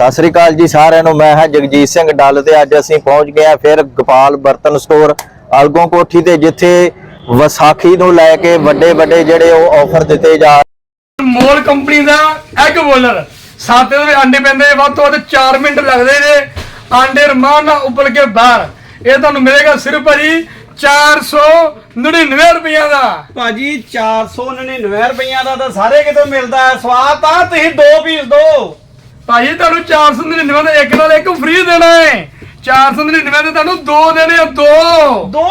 ਸਤਿ ਸ੍ਰੀ ਅਕਾਲ ਜੀ ਸਾਰਿਆਂ ਨੂੰ ਮੈਂ ਹਾਂ ਜਗਜੀਤ ਸਿੰਘ ਡੱਲ ਤੇ ਅੱਜ ਅਸੀਂ ਪਹੁੰਚ ਗਏ ਹਾਂ ਫਿਰ ਗੋਪਾਲ ਬਰਤਨ ਸਟੋਰ ਅਲਗੋਂ ਕੋਠੀ ਤੇ ਜਿੱਥੇ ਵਿਸਾਖੀ ਨੂੰ ਲੈ ਕੇ ਵੱਡੇ ਵੱਡੇ ਜਿਹੜੇ ਉਹ ਆਫਰ ਦਿੱਤੇ ਜਾ ਮੋਲ ਕੰਪਨੀ ਦਾ ਐਗ ਬੋਲਰ ਸਾਤੇ ਦੇ ਅੰਡੇ ਪੈਂਦੇ ਵੱਧ ਤੋਂ ਵੱਧ 4 ਮਿੰਟ ਲੱਗਦੇ ਨੇ। ਆਂਡੇ ਰਮਾਨ ਨਾਲ ਉਬਲ ਕੇ ਬਾਹਰ। ਇਹ ਤੁਹਾਨੂੰ ਮਿਲੇਗਾ ਸਿਰਫ ਭਾਜੀ 499 ਰੁਪਈਆ ਦਾ। ਭਾਜੀ 499 ਰੁਪਈਆ ਦਾ ਤਾਂ ਸਾਰੇ ਕਿਤੇ ਮਿਲਦਾ ਹੈ। ਸਵਾਦ ਤਾਂ ਤੁਸੀਂ ਦੋ ਪੀਸ ਦੋ। ਭਾਜੀ ਤੁਹਾਨੂੰ 499 ਦਾ ਇੱਕ ਨਾਲ ਇੱਕ ਫ੍ਰੀ ਦੇਣਾ ਹੈ। 499 ਦੇ ਤੁਹਾਨੂੰ ਦੋ ਦੇਣੇ ਆ ਦੋ। ਦੋ?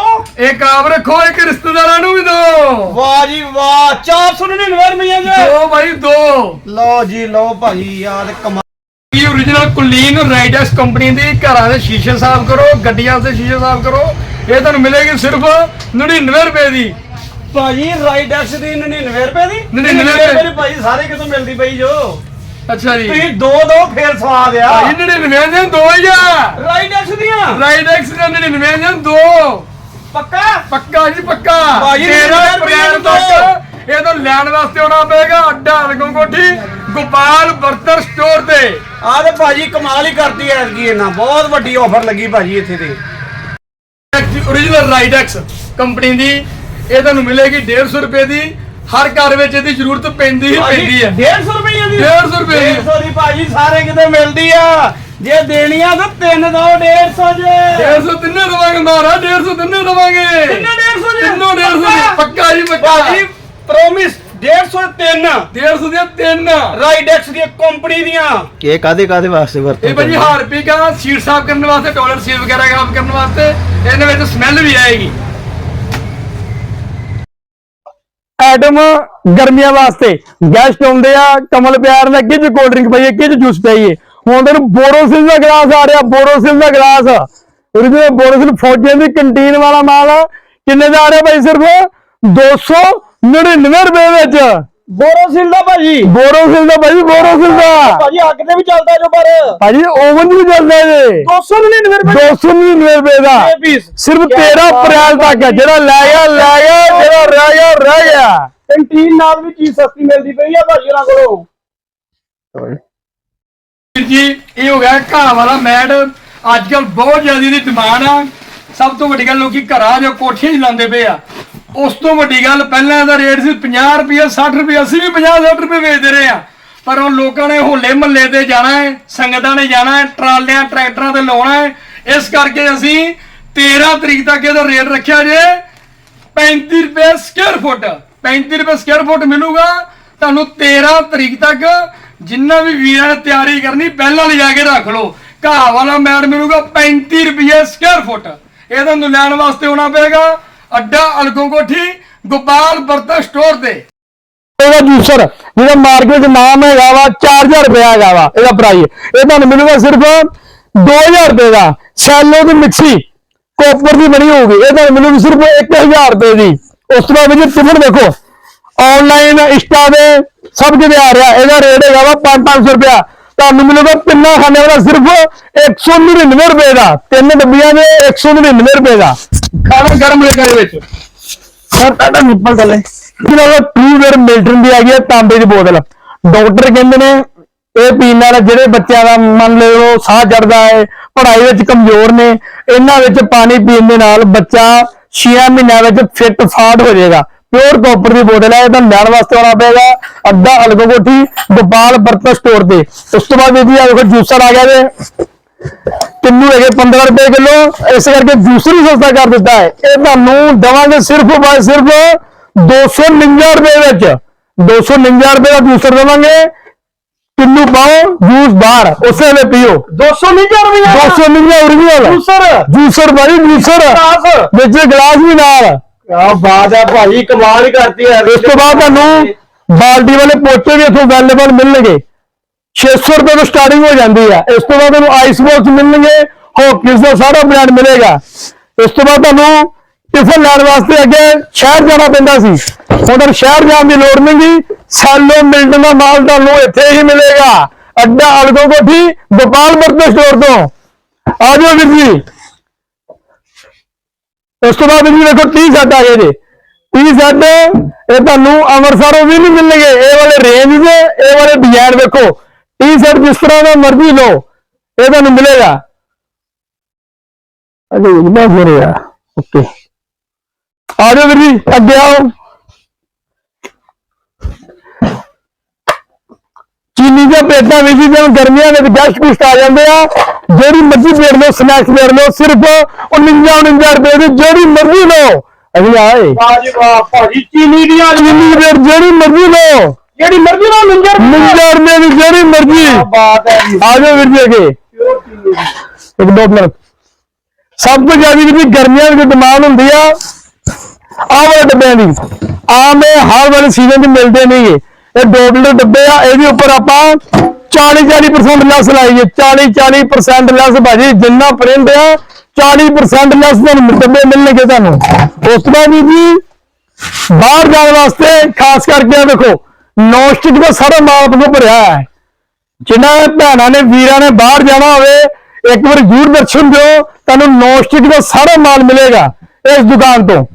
ਇੱਕ ਆਪ ਰੱਖੋ ਇੱਕ ਰਿਸ਼ਤੇਦਾਰਾਂ ਨੂੰ ਵੀ ਦੋ। ਵਾਹ ਜੀ ਵਾਹ 499 ਰੁਪਈਆ ਦੇ। ਦੋ ਭਾਈ ਦੋ। ਲਓ ਜੀ ਲਓ ਭਾਜੀ ਯਾਰ ਕਮਾਲ ਇਹ origignal ਕੁਲੀਨ ਰਾਈਡਸ ਕੰਪਨੀ ਦੀ ਘਰਾਂ ਦੇ ਸ਼ੀਸ਼ੇ ਸਾਫ਼ ਕਰੋ ਗੱਡੀਆਂ ਦੇ ਸ਼ੀਸ਼ੇ ਸਾਫ਼ ਕਰੋ। ਇਹ ਤੁਹਾਨੂੰ ਮਿਲੇਗੀ ਸਿਰਫ 99 ਰੁਪਏ ਦੀ। ਭਾਜੀ ਰਾਈਡ ਐਕਸ ਦੀ 99 ਰੁਪਏ ਦੀ? 99 ਰੁਪਏ। ਦੀ ਭਾਜੀ ਸਾਰੇ ਕਿਤੋਂ ਮਿਲਦੀ ਪਈ ਜੋ? ਅੱਛਾ ਜੀ। ਤੁਸੀਂ ਦੋ ਦੋ ਫੇਰ ਸਵਾਦ ਆ। ਭਾਜੀ 99 ਦੇ ਦੋ ਹੀ ਆ। ਰਾਈਡ ਐਕਸ ਦੀਆਂ? ਰਾਈਡੈਕਸ ਦੇ 99 ਦੇ। ਦੋ ਪੱਕਾ? ਪੱਕਾ ਜੀ ਪੱਕਾ। ਭਾਜੀ, 13 99 ਅਪ੍ਰੈਲ ਤੋਂ। ਤੱਕ ਇਹ ਤਾਂ ਲੈਣ ਵਾਸਤੇ ਆਉਣਾ ਪਏਗਾ ਅੱਡਾ ਅਲਗੋਂ ਕੋਠੀ ਗੋਪਾਲ ਬਰਤਨ ਸਟੋਰ ਤੇ। ਆਹ ਤੇ ਭਾਜੀ ਕਮਾਲ ਹੀ ਕਰਤੀ ਐ ਕੀ ਇਹਨਾਂ। ਬਹੁਤ ਵੱਡੀ ਆਫਰ ਲੱਗੀ ਭਾਜੀ ਇੱਥੇ ਤੇ। Origignal ਰਾਈਡੈਕਸ ਕੰਪਨੀ ਦੀ ਇਹ ਤੁਹਾਨੂੰ ਮਿਲੇਗੀ 150 ਰੁਪਏ ਦੀ। ਹਰ ਘਰ ਵਿੱਚ ਇਹਦੀ ਜ਼ਰੂਰਤ ਪੈਂਦੀ ਹੀ ਪੈਂਦੀ ਹੈ। 150 ਰੁਪਏ 150 ਰੁਪਏ ਦੀ। 150 ਦੀ ਭਾਜੀ ਸਾਰੇ ਕਿਤੇ ਮਿਲਦੀ ਆ। ਜੇ ਦੇਣੀ ਆ ਤਾਂ ਤਿੰਨ ਦੋ 150 ਜੇ। 150 ਤਿੰਨੇ ਦਵਾਂਗੇ ਮਾਰਾ 150 ਤਿੰਨੇ ਦਵਾਂਗੇ। ਤਿੰਨੇ 150 ਜੇ? ਤਿੰਨੋਂ 150 ਦੀ ਪੱਕਾ? ਜੀ ਪੱਕਾ। ਭਾਜੀ ਪ੍ਰੋਮਿਸ 150 150 ਦੀਆਂ ਤਿੰਨ। ਰਾਈਡੈਕਸ ਦੀਆਂ ਕੰਪਨੀ ਦੀਆਂ। ਇਹ ਕਾਦੇ ਕਾਦੇ ਵਾਸਤੇ ਇਹ ਵਰਤੇ ਭਾਜੀ ਹਾਰਪਿਕ ਆ ਸੀਟ ਸਾਫ਼ ਕਰਨ ਵਾਸਤੇ ਟੋਇਲਟ ਸੀਟ ਵਗੈਰਾ ਸਾਫ਼ ਕਰਨ ਵਾਸਤੇ। ਇਹਦੇ ਵਿੱਚ ਸਮੈਲ ਵੀ ਆਏਗੀ। ਐਟਮ ਗਰਮੀਆਂ ਵਾਸਤੇ ਗੈਸਟ ਆਉਂਦੇ ਆ, ਕਮਲ ਪਿਆਰ ਦਾ ਕਿਝ ਕੋਲਡ ਡਰਿੰਕ ਪਈਏ ਕਿਝ ਜੂਸ ਪਈਏ? ਹੁਣ ਤੁਹਾਨੂੰ ਬੋਰੋਸਿਲ ਦਾ ਗਲਾਸ ਆ ਰਿਹਾ ਬੋਰੋਸਿਲ ਦਾ ਗਲਾਸ। ਉਹਦੇ ਬੋਰੋਸਿਲ ਫੌਜੀਆਂ ਦੀ ਕੰਟੀਨ ਵਾਲਾ ਮਾਲ ਕਿੰਨੇ ਦਾ ਆ ਰਿਹਾ ਭਾਈ ਸਿਰਫ? 299 ਰੁਪਏ ਵਿੱਚ। ਬੋਰੋਸਿਲ ਦਾ ਭਾਜੀ। ਬੋਰੋਸਿਲ ਦਾ ਭਾਈ ਬੋਰੋਸਿਲ ਦਾ। ਭਾਜੀ ਅੱਗ ਤੇ ਵੀ ਚੱਲਦਾ ਜੋ ਪਰ। ਭਾਜੀ ਓਵਨ ਵੀ ਚੱਲਦਾ ਜੇ। 299 ਰੁਪਏ 299 ਰੁਪਏ ਦਾ। ਸਿਰਫ ਕਿਆ 13 ਬਾਤ ਅਪ੍ਰੈਲ ਹੈ ਤੱਕ ਹੈ। ਜਿਹੜਾ ਲੈ ਗਿਆ ਲੈ ਗਿਆ ਜਿਹੜਾ ਰਹਿ ਗਿਆ ਰਹਿ ਗਿਆ। ਕੰਟੀਨ ਨਾਲ ਵੀ ਚੀਜ਼ ਸਸਤੀ ਮਿਲਦੀ ਪਈ ਆ ਭਾਜੀ ਉਹਨਾਂ ਕੋਲੋਂ। ਜੀ ਇਹ ਹੋ ਗਿਆ ਘਾਹ ਵਾਲਾ ਮੈਟ। ਅੱਜ ਕੱਲ ਬਹੁਤ ਜ਼ਿਆਦਾ ਦੀ ਡਿਮਾਂਡ ਆ। ਸਭ ਤੋਂ ਵੱਡੀ ਗੱਲ ਲੋਕੀ ਘਰਾਂ ਜੋ ਕੋਠੀਆਂ 'ਚ ਲਾਉਂਦੇ ਪਏ ਆ। ਉਸ ਤੋਂ ਵੱਡੀ ਗੱਲ ਪਹਿਲਾਂ ਦਾ ਰੇਟ ਸੀ 50 ਰੁਪਏ 60 ਰੁਪਏ ਅਸੀਂ ਵੀ 50 60 ਰੁਪਏ ਵੇਚਦੇ ਰਹੇ ਆ ਪਰ ਉਹ ਲੋਕਾਂ ਨੇ ਹੋਲੇ ਮਹੱਲੇ ਤੇ ਜਾਣਾ ਹੈ, ਸੰਗਤਾਂ ਨੇ ਜਾਣਾ ਹੈ, ਟਰਾਲਿਆਂ, ਟਰੈਕਟਰਾਂ ਤੇ ਲਾਉਣਾ ਹੈ। ਇਸ ਕਰਕੇ ਅਸੀਂ 13 ਤਰੀਕ ਤੱਕ ਇਹਦਾ ਰੇਟ ਰੱਖਿਆ ਜੇ। 35 ਰੁਪਏ ਸਕੁਅਰ ਫੁੱਟ 35 ਰੁਪਏ ਸਕੁਅਰ ਫੁੱਟ ਮਿਲੂਗਾ। ਤੁਹਾਨੂੰ 13 ਤਰੀਕ ਤੱਕ ਜਿੰਨਾ ਵੀ ਵੀਰਾਂ ਨੇ ਤਿਆਰੀ ਕਰਨੀ ਪਹਿਲਾਂ ਲਿਜਾ ਕੇ ਰੱਖ ਲਓ। ਘਾਹ ਵਾਲਾ ਮੈਟ ਮਿਲੂਗਾ 35 ਰੁਪਏ ਸਕੁਅਰ ਫੁੱਟ ਇਹ ਤੁਹਾਨੂੰ ਲੈਣ ਵਾਸਤੇ ਆਉਣਾ ਪਏਗਾ। ਅੱਡਾ ਅਲਗੋ ਕੋਠੀ ਗੋਪਾਲ ਬਰਤਨ ਸਟੋਰ ਤੇ ਇਹਦਾ ਜੂਸਰ ਜਿਹਦਾ ਮਾਰਕੀਟ ਚ ਨਾਮ ਹੈਗਾ ਵਾ 4000 ਰੁਪਏ ਹੈਗਾ ਵਾ, ਇਹਦਾ ਪ੍ਰਾਈਸ ਇਹ ਤੁਹਾਨੂੰ ਮਿਲੂਗਾ ਸਿਰਫ 2000 ਰੁਪਏ ਦਾ। ਸੈਲੋ ਦੀ ਮਿਕਸੀ ਕੋਪਰ ਦੀ ਬਣੀ ਹੋਊਗੀ। ਇਹ ਤੁਹਾਨੂੰ ਮਿਲੂਗੀ ਸਿਰਫ 1000 ਰੁਪਏ ਦੀ। ਉਸ ਤੋਂ ਬਾਅਦ ਜੀ ਟਿਫਨ ਦੇਖੋ। ਆਨਲਾਈਨ ਇੰਸਟਾ ਦੇ ਸਭ ਕਿਤੇ ਆ ਰਿਹਾ। ਇਹਦਾ ਰੇਟ ਹੈਗਾ ਵਾ 5-500 ਰੁਪਇਆ। ਤੁਹਾਨੂੰ ਮਿਲੂਗਾ ਤਿੰਨਾਂ ਖਾਣੇ ਵਾਲਾ ਸਿਰਫ 199 ਰੁਪਏ ਦਾ। ਤਿੰਨ ਡੱਬੀਆਂ ਦੇ 199 ਰੁਪਏ ਦਾ। ਖਾਣਾ ਗਰਮ ਰਹੇਗਾ ਇਹਦੇ ਵਿੱਚ। ਸਰ, ਤੁਹਾਡਾ ਨਿੱਪਲ ਥੱਲੇ ਜਿਹਨਾਂ ਦਾ ਟੂ ਵੇਅਰ ਮਿਲਟਨ ਦੀ ਹੈਗੀ ਹੈ, ਤਾਂਬੇ ਦੀ ਬੋਤਲ। ਡਾਕਟਰ ਕਹਿੰਦੇ ਨੇ, ਇਹ ਪੀਣ ਨਾਲ ਜਿਹੜੇ ਬੱਚਿਆਂ ਦਾ ਮੰਨ ਲਓ ਸਾਹ ਚੜਦਾ ਹੈ, ਪੜ੍ਹਾਈ ਵਿੱਚ ਕਮਜ਼ੋਰ ਨੇ, ਇਹਨਾਂ ਵਿੱਚ ਪਾਣੀ ਪੀਣ ਦੇ ਨਾਲ ਬੱਚਾ 6 ਮਹੀਨਿਆਂ ਵਿੱਚ ਫਿੱਟ ਫਾਟ ਹੋ ਜਾਏਗਾ। ਪਿਓਰ ਕਾਪਰ ਦੀ ਬੋਤਲ ਹੈ ਇਹ ਤਾਂ ਲੈਣ ਵਾਸਤੇ ਆਉਣਾ ਪਏਗਾ ਅੱਧਾ ਅਲਗੋ ਕੋਠੀ ਗੋਪਾਲ ਬਰਤਨ ਸਟੋਰ ਤੇ। ਉਸ ਤੋਂ ਬਾਅਦ ਇਹਦੀ ਆ ਦੇਖੋ ਜੂਸਰ ਆ ਗਿਆ ਜੇ ਕਿੰਨੂ ਹੈਗੇ? 15 ਰੁਪਏ ਕਿਲੋ। ਇਸ ਕਰਕੇ ਜੂਸਰ ਹੀ ਸਸਤਾ ਕਰ ਦਿੱਤਾ ਹੈ। ਇਹ ਤੁਹਾਨੂੰ ਦਵਾਂਗੇ ਸਿਰਫ ਬਾਈ ਸਿਰਫ 249 ਰੁਪਏ ਵਿੱਚ। 249 ਰੁਪਏ ਦਾ ਜੂਸਰ ਦਵਾਂਗੇ। ਕਿੰਨੂ ਪਾਓ? ਜੂਸ ਬਾਹਰ। ਉਸੇ ਵੇਲੇ ਪੀਓ। 299 ਰੁਪਏ 249 ਓਰੀਜਨਲ ਜੂਸਰ ਜੂਸਰ ਬਾਈ ਜੂਸਰ। ਵਿੱਚ ਗਲਾਸ ਵੀ ਨਾਲ। ਆ ਬਾਤ ਹੈ ਭਾਜੀ ਕਮਾਲ ਹੀ ਕਰਤੀ ਹੈ। ਇਸ ਤੋਂ ਬਾਅਦ ਤੁਹਾਨੂੰ ਬਾਲਟੀ ਵਾਲੇ ਪੋਚੇ ਵੀ ਇੱਥੋਂ ਅਵੇਲੇਬਲ ਮਿਲਣਗੇ। 600 ਰੁਪਏ ਤੋਂ ਸਟਾਰਟਿੰਗ ਹੋ ਜਾਂਦੀ ਹੈ। ਇਸ ਤੋਂ ਬਾਅਦ ਤੁਹਾਨੂੰ ਆਈਸ ਬਾਕਸ ਮਿਲਣਗੇ ਹੌਕਿਸ ਦਾ ਸਾਰਾ ਬ੍ਰਾਂਡ ਮਿਲੇਗਾ। ਇਸ ਤੋਂ ਬਾਅਦ ਤੁਹਾਨੂੰ ਟਿਫਨ ਲੈਣ ਵਾਸਤੇ ਅੱਗੇ ਸ਼ਹਿਰ ਜਾਣਾ ਪੈਂਦਾ ਸੀ। ਹੁਣ ਸ਼ਹਿਰ ਜਾਣ ਦੀ ਲੋੜ ਨਹੀਂ ਗੀ। ਸੈਲੋ ਮਿਲਟਨ ਦਾ ਮਾਲ ਤੁਹਾਨੂੰ ਇੱਥੇ ਹੀ ਮਿਲੇਗਾ। ਅੱਡਾ ਅਲਗੋ ਕੋਠੀ, ਗੋਪਾਲ ਬਰਤਨ ਸਟੋਰ ਤੋਂ। ਆ ਜਾਓ ਵੀਰ ਜੀ। ਉਸ ਤੋਂ ਬਾਅਦ ਜੀ ਦੇਖੋ 30 ਸੈੱਟ ਆ ਗਏ ਜੀ। 30 ਸੈੱਟ ਇਹ ਤੁਹਾਨੂੰ ਅੰਮ੍ਰਿਤਸਰੋਂ ਵੀ ਨਹੀਂ ਮਿਲਣਗੇ। ਇਹ ਵਾਲੇ ਰੇਂਜ ਦੇ ਇਹ ਵਾਲੇ ਡਿਜ਼ਾਈਨ ਵੇਖੋ। ਟੀ ਸੈੱਟ ਜਿਸ ਤਰ੍ਹਾਂ ਦਾ ਮਰਜ਼ੀ ਲਓ, ਇਹ ਤੁਹਾਨੂੰ ਮਿਲੇਗਾ। ਅਜੇ ਇਹ ਹੋ ਰਿਹਾ ਓਕੇ। ਆ ਜਾਓ ਵੀਰ ਜੀ, ਅੱਗੇ ਆਓ ਚੀਨੀ ਦੀਆਂ ਪਲੇਟਾਂ ਵਿੱਚ ਜਦੋਂ ਗਰਮੀਆਂ ਵਿੱਚ ਗੈਸਟ ਗੁਸਟ ਆ ਜਾਂਦੇ ਆ। ਜਿਹੜੀ ਮਰਜ਼ੀ ਪਲੇਟ ਲਓ ਸਨੈਕਸ ਪਲੇਟ ਲਓ ਸਿਰਫ 49 49 ਰੁਪਏ ਦੀ ਜਿਹੜੀ ਮਰਜ਼ੀ ਲਓ। ਅਸੀਂ ਆਏ। ਵਾਹ ਜੀ ਵਾਹ ਭਾਜੀ ਚੀਨੀ ਦੀਆਂ ਚੀਨੀ ਦੀ ਪਲੇਟ ਜਿਹੜੀ ਮਰਜ਼ੀ ਲਓ। ਜਿਹੜੀ ਮਰਜ਼ੀ ਨਾਲ ਮਿੰਜਰ 49 ਰੁਪਏ ਦੀ ਜਿਹੜੀ ਮਰਜ਼ੀ। ਬਾਤ ਹੈ ਜੀ। ਆ ਜਾਓ ਵੀਰ ਜੀ ਅੱਗੇ। ਇੱਕ ਦੋ ਮਿੰਟ। ਸਭ ਤੋਂ ਜ਼ਿਆਦਾ ਜਿਹੜੀ ਗਰਮੀਆਂ ਵਿੱਚ ਡਿਮਾਂਡ ਹੁੰਦੀ ਆ। ਆਹ ਵਾਲੇ ਡੱਬਿਆਂ ਦੀ। ਆਮ ਇਹ ਹਰ ਵਾਲੇ ਸੀਜ਼ਨ 'ਚ ਮਿਲਦੇ ਨਹੀਂ ਗੇ। ਇਹ ਦੋ ਲੀਟਰ ਡੱਬੇ ਆ ਇਹਦੇ ਉੱਪਰ ਆਪਾਂ 40 40% ਲੈਸ ਲਾਈਏ। 40 40% ਲੈਸ ਭਾਜੀ, ਜਿੰਨਾ ਪ੍ਰਿੰਟ ਆ 40% ਲੈਸ ਤੁਹਾਨੂੰ ਡੱਬੇ ਮਿਲਣਗੇ ਤੁਹਾਨੂੰ। ਉਸ ਤੋਂ ਬਾਅਦ ਜੀ ਬਾਹਰ ਜਾਣ ਵਾਸਤੇ ਖਾਸ ਕਰਕੇ ਦੇਖੋ ਨੌਸਟਿਕ ਦਾ ਸਾਰਾ ਮਾਲ ਆਪਣੇ ਭਰਿਆ ਹੈ। ਜਿਨ੍ਹਾਂ ਭੈਣਾਂ ਨੇ, ਵੀਰਾਂ ਨੇ ਬਾਹਰ ਜਾਣਾ ਹੋਵੇ, ਇੱਕ ਵਾਰ ਜ਼ਰੂਰ ਦਰਸ਼ਨ ਦਿਓ, ਤੁਹਾਨੂੰ ਨੌਸਟਿਕ ਦਾ ਸਾਰਾ ਮਾਲ ਮਿਲੇਗਾ ਇਸ ਦੁਕਾਨ ਤੋਂ।